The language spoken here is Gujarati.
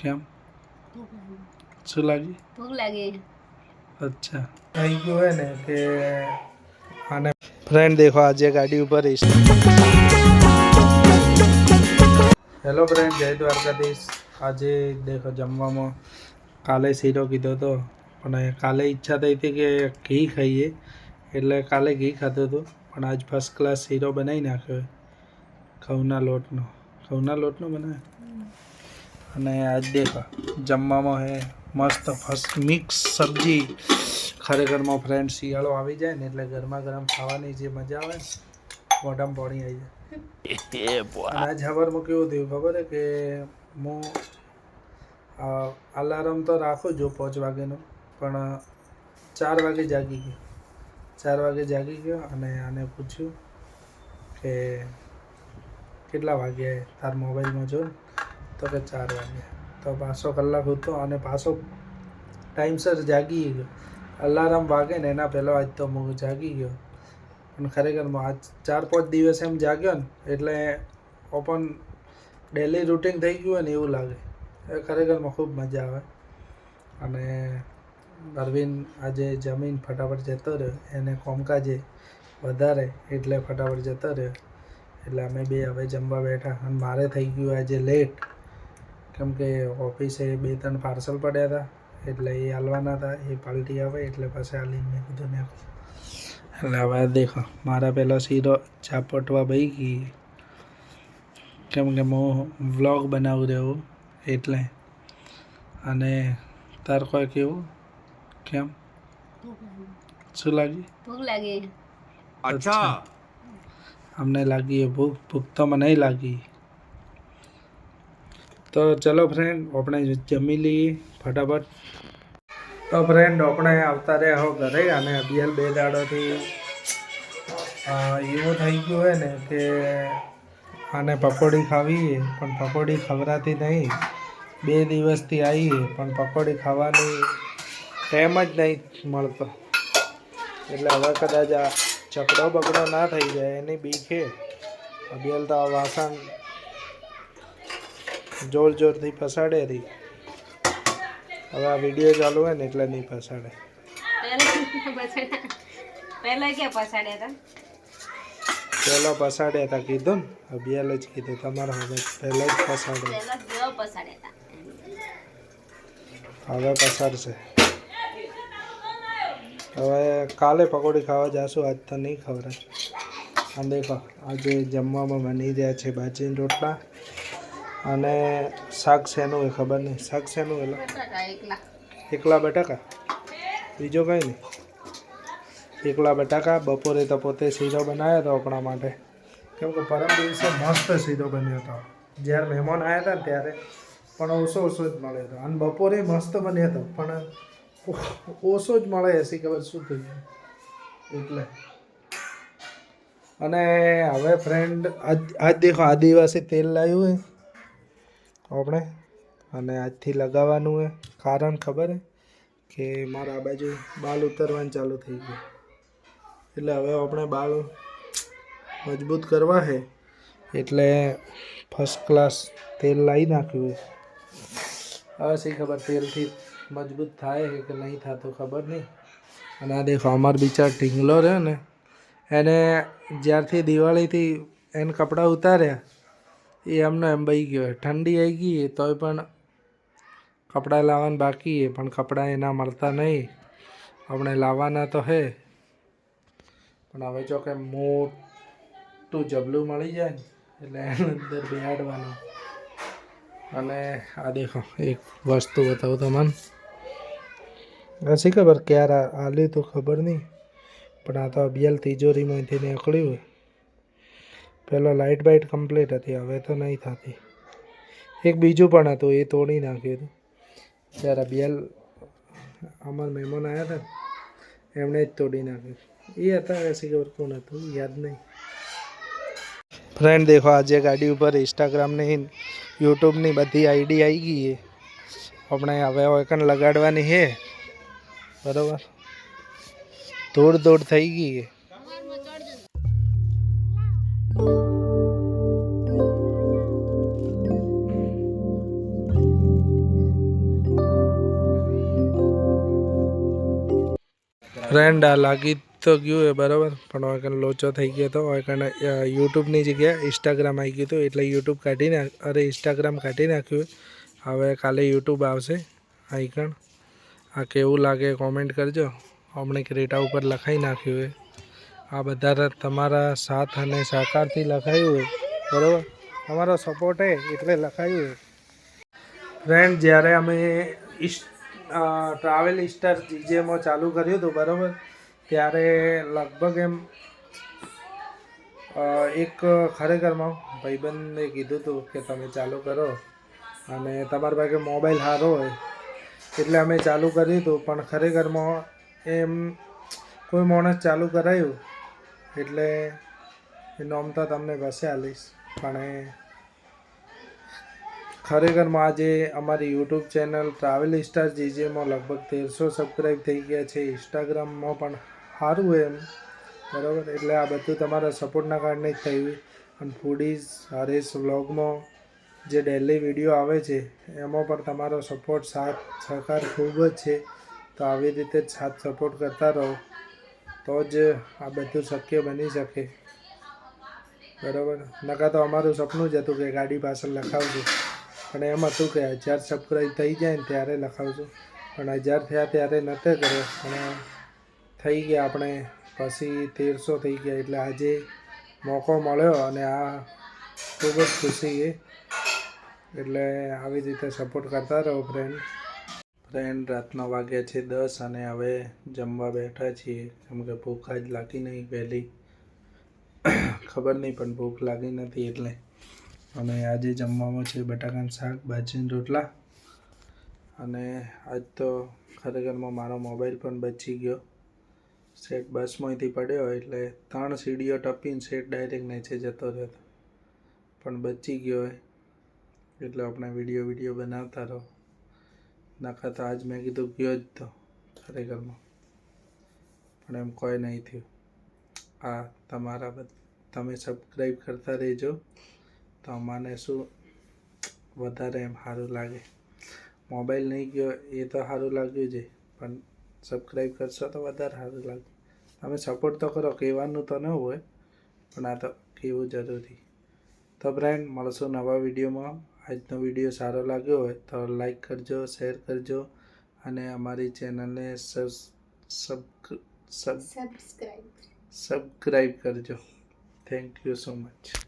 કેમ? શું લાગી ભૂખ લાગી અચ્છા. થઈ ગયું હોય ને કે આને ફ્રેન્ડ દેખો આજે ગાડી ઉપર હેલો ફ્રેન્ડ જય દ્વારકાધીશ. આજે દેખો જમવામાં કાલે શીરો કીધો હતો પણ કાલે ઈચ્છા થઈ હતી કે ઘી ખાઈએ. એટલે કાલે ઘી ખાધું હતું પણ આજ ફર્સ્ટ ક્લાસ શીરો બનાવી નાખ્યો ઘઉંના લોટનો. ઘઉંના લોટનો બનાવે? અને આજ દેખો જમવામાં હે મસ્ત ફર્સ્ટ મિક્સ સબ્જી. ખરેખરમાં ફ્રેન્ડ શિયાળો આવી જાય ને એટલે ગરમા ગરમ ખાવાની જે મજા આવે ને મોઢામાં પાણી આવી જાય. આજ સવારમાં કેવું થયું ખબર કે હું અલાર્મ તો રાખું છું પાંચ વાગ્યાનું પણ ચાર વાગે જાગી ગયો. ચાર વાગે જાગી ગયો અને આને પૂછ્યું કે કેટલા વાગે તાર મોબાઈલમાં જો તો કે ચાર વાગે. તો પાછો કલાક હતો અને પાછો ટાઈમસર જાગી ગયો. અલાર્મ વાગે ને એના પહેલાં આજ તો હું જાગી ગયો. પણ ખરેખર આજ ચાર પાંચ દિવસ એમ જાગ્યો ને, એટલે ઓપન ડેલી રૂટિન થઈ ગયું હોય ને એવું લાગે. એ ખરેખરમાં ખૂબ મજા આવે. અને અરવિંદ આજે જમીન ફટાફટ જતો રહ્યો. એને કોમકાજે વધારે એટલે ફટાફટ જતો રહ્યો. એટલે અમે બે હવે જમવા બેઠા અને મારે થઈ ગયું આજે લેટ કેમ કે ઓફિસે બે ત્રણ પાર્સલ પડ્યા હતા એટલે એ હાલવાના હતા એ પાલટી આવે એટલે પછી હાલી મેં કીધું ને એટલે હવે દેખો મારા પહેલાં શીરો ચાપટવા બહી ગઈ. કેમ કે હું વ્લોગ બનાવું રહ્યો એટલે. અને તાર કોઈ કેવું? કેમ? શું લાગી ભૂખ લાગી. અચ્છા. અમને લાગી એ ભૂખ ભૂખ તો મને લાગી. તો ચલો ફ્રેન્ડ આપણે જમી લઈએ ફટાફટ. તો ફ્રેન્ડ આપણે આવતા રહ્યા હો ઘરે અને અભિયાલ બે દાડોથી એવું થઈ ગયું હોય ને કે આને પકોડી ખાવીએ, પણ પકોડી ખવડાતી નહીં. બે દિવસથી આવીએ પણ પકોડી ખાવાની ટાઈમ જ નહીં મળતો. એટલે હવે કદાચ આ ચકડો બગડો ના થઈ જાય, એની બીક અભિયાલ તો વાસણ જોર જોરથી ફસાડે રહી હવે આ વીડિયો ચાલુ હોય ને એટલે નહીં ફસાડે. પહેલા ક્યાં હતા? પહેલો ફસાડ્યા હતા કીધું ને? અભિયાલ જ કીધું તમારા હવે પહેલાં જ ફસાડે. પહેલા જેવો હવે પસાડશે હવે કાલે પકોડી ખાવા જાશું આજ તો નહીં ખબર આ દેખો આજે જમવામાં બની રહ્યા છે બાજીના રોટલા. અને શાક શેનું એ ખબર નહીં. શાક શેનું એટલે એકલા. બટાકા? બીજો કંઈ નહીં. એકલા બટાકા બપોરે તો પોતે સીધો બનાવ્યો હતો આપણા માટે. કેમ કે પરમ દિવસે મસ્ત સીધો બન્યો હતો જ્યારે મહેમાન આવ્યા હતા ને ત્યારે પણ ઓછો ઓછો જ મળ્યો હતો અને બપોરે મસ્ત બન્યો હતો પણ ઓછો જ મળે એસી ખબર શું થયું એટલે. અને હવે ફ્રેન્ડ આજ આજ દેખો આદિવાસી તેલ લાવ્યું હોય. આપણે. અને આજથી લગાવવાનું હોય કારણ ખબર હે? કે મારા આ બાજુ બાલ ઉતરવાનું ચાલુ થઈ ગયું. એટલે હવે આપણે બાલ મજબૂત કરવા છે એટલે ફર્સ્ટ ક્લાસ તેલ લાવી નાખ્યું છે હવે શી ખબર તેલથી મજબૂત થાય કે નહીં થતું ખબર નહીં. અને આ દેખો, અમાર બિચાર ઢીંગલો રહ્યો ને. એને જ્યારથી દિવાળીથી એને કપડાં ઉતાર્યા એ એમનો એમ બહી ગયો ઠંડી આવી ગઈ તોય પણ કપડાં લાવવાનું બાકી એ પણ કપડાં એના મળતા નહીં. આપણે લાવવાના તો હે. પણ હવે જો કે મોટું જબલું મળી જાય ને, એટલે એની અંદર બેહાડવાનું. અને આ દેખો, એક વસ્તુ બતાવું તમને. નથી ખબર ક્યારે આલ્યું તો ખબર નહીં, પણ આ તો અભિયાલ તિજોરીમાંથી નીકળ્યું હોય પેલો લાઇટ બાઇટ કમ્પ્લીટ હતી, હવે તો નહીં થતી. એક બીજું પણ હતું, એ તોડી નાખ્યું હતું. ત્યારે અભિયાલ અમારા મહેમાન આવ્યા હતા ને, એમણે જ તોડી નાખ્યું. એ હતા એસી ખબર કોણ હતું યાદ નહીં. ફ્રેન્ડ દેખો, આજે ગાડી ઉપર ઇન્સ્ટાગ્રામની યુટ્યુબની બધી આઈડી આવી ગઈ છે. આપણે હવે એકન લગાડવાની છે. બરોબર? ધૂળ ધૂળ થઈ ગઈ છે. ફ્રેન્ડ આ લાગી તો ગયું એ બરાબર, પણ હવે કારણે લોચો થઈ ગયો હતો હવે કારણે યુટ્યુબની જગ્યાએ ઇન્સ્ટાગ્રામ આવી ગયું હતું એટલે યુટ્યુબ કાઢી નાખ, અરે ઇન્સ્ટાગ્રામ કાઢી નાખ્યું હવે કાલે યુટ્યુબ આવશે આઈકણ આ કેવું લાગે કોમેન્ટ કરજો. હમણાં ક્રેટા ઉપર લખાઈ નાખ્યું એ. આ બધા તમારા સાથ અને સહકારથી લખાયું હોય, બરાબર? તમારો સપોર્ટ હે એટલે લખાયું હોય. ફ્રેન્ડ જ્યારે અમે ટ્રાવેલ ઇસ્ટર જીજેમાં ચાલુ કર્યું હતું, બરાબર? ત્યારે લગભગ એમ એક ખરેખરમાં ભાઈબંધને કીધું હતું કે તમે ચાલુ કરો અને તમારી પાસે મોબાઈલ સારો હોય. એટલે અમે ચાલુ કર્યું હતું, પણ ખરેખરમાં એમ કોઈ માણસ ચાલુ કરાયું એટલે એ નોમ તો તમને બસે આલીશ. પણ ખરેખરમાં આજે અમારી યુટ્યુબ ચેનલ ટ્રાવેલ સ્ટાર જીજેમાં લગભગ તેરસો સબસ્ક્રાઈબ થઈ ગયા છે. ઇન્સ્ટાગ્રામમાં પણ સારું એમ. બરાબર? એટલે આ બધું તમારા સપોર્ટના કારણે જ થયું. અને ફૂડીઝ હરેશ વ્લોગમાં જે ડેલી વીડિયો આવે છે, એમાં પણ તમારો સપોર્ટ સાથ, સહકાર ખૂબ જ છે. તો આવી રીતે જ સાથ સપોર્ટ કરતા રહો. તો જ આ બધું શક્ય બની શકે. બરાબર? નકા તો અમારું સપનું જ હતું કે ગાડી પાછળ લખાવજો. પણ એમ હતું કે હજાર સબસ્ક્રાઈબ થઈ જાય ને ત્યારે લખાવજો. પણ હજાર થયા ત્યારે નહોતે કર્યો. પણ થઈ ગયા આપણે. પછી તેરસો થઈ ગયા. એટલે આજે મોકો મળ્યો અને આ ખૂબ જ ખુશી. એટલે આવી રીતે સપોર્ટ કરતા રહો ફ્રેન્ડ ફ્રેન્ડ રાતના વાગ્યા છે દસ અને હવે જમવા બેઠા છીએ. કેમ કે ભૂખ આજ લાગી નહીં પહેલી ખબર નહીં, પણ ભૂખ લાગી નથી એટલે. અને આજે જમવામાં છે બટાકાનું શાક, ભાજીના રોટલા. અને આજ તો ખરેખરમાં મારો મોબાઈલ પણ બચી ગયો. સેટ બસમાંથી પડ્યો એટલે ત્રણ સીડીઓ ટપીને સેટ ડાયરેક્ટ નીચે જતો રહ્યો પણ બચી ગયો હોય એટલે આપણે વીડિયો વીડિયો બનાવતા રહો. નખા તો આજ મેં કીધું ગયો જ તો ખરેખરમાં પણ એમ કોઈ નહીં થયું. આ તમારા તમે સબસ્ક્રાઈબ કરતા રહેજો. તો અમાને શું વધારે એમ સારું લાગે. મોબાઈલ નહીં ગયો એ તો સારું લાગ્યું છે, પણ સબસ્ક્રાઈબ કરશો તો વધારે સારું લાગે. તમે સપોર્ટ તો કરો, કહેવાનું તો ન હોય, પણ આ તો કહેવું જરૂરી. તો ફ્રેન્ડ મળશું નવા વિડીયોમાં. આજનો વીડિયો સારો લાગ્યો હોય તો લાઈક કરજો શેર કરજો અને અમારી ચેનલને sub sub sub subscribe. Subscribe કરજો. Thank you so much